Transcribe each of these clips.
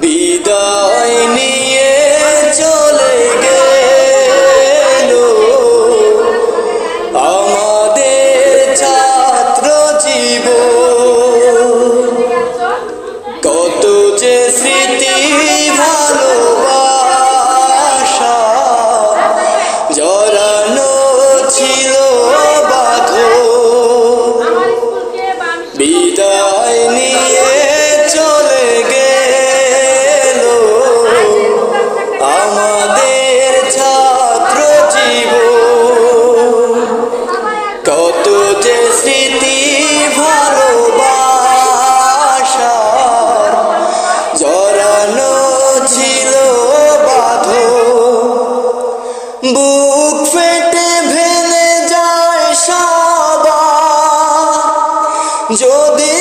বিদায়। যদি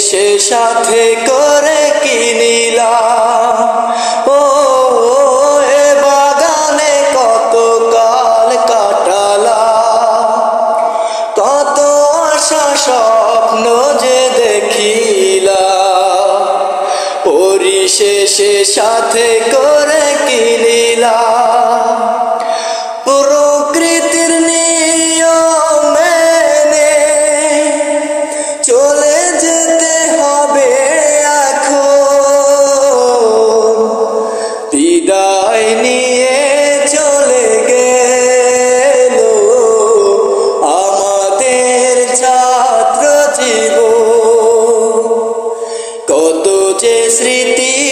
সে সাথে করে কিনিলাম ও এ বাগানে কত কাল কাটালা তত আশা স্বপ্ন যে দেখিলা পরিশেষে সাথে করে কিনিলা सोचे श्रीति।